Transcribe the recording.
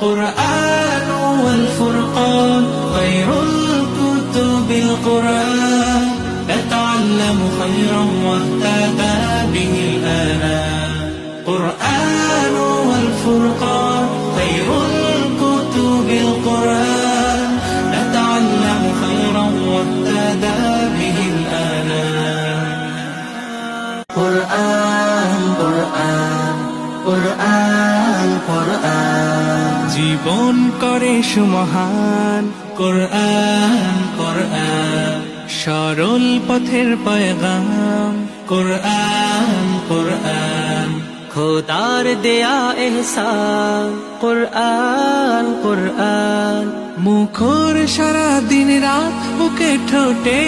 القرآن والفرقان خير الكتب القرآن. نتعلم خيرا واهتدى به الآنام قرآن والفرقان خير الكتب القرآن. نتعلم خيرا واهتدى به الآنام قرآن قرآن قرآن. জীবন করে সুমহান। কোরআন কোরআন, সরল পথের পয়গাম। কোরআন কোরআন, খোদার দেয়া এহসান। কোরআন কোরআন, মুখর সারা দিন রাত বুকে ঠোঁটে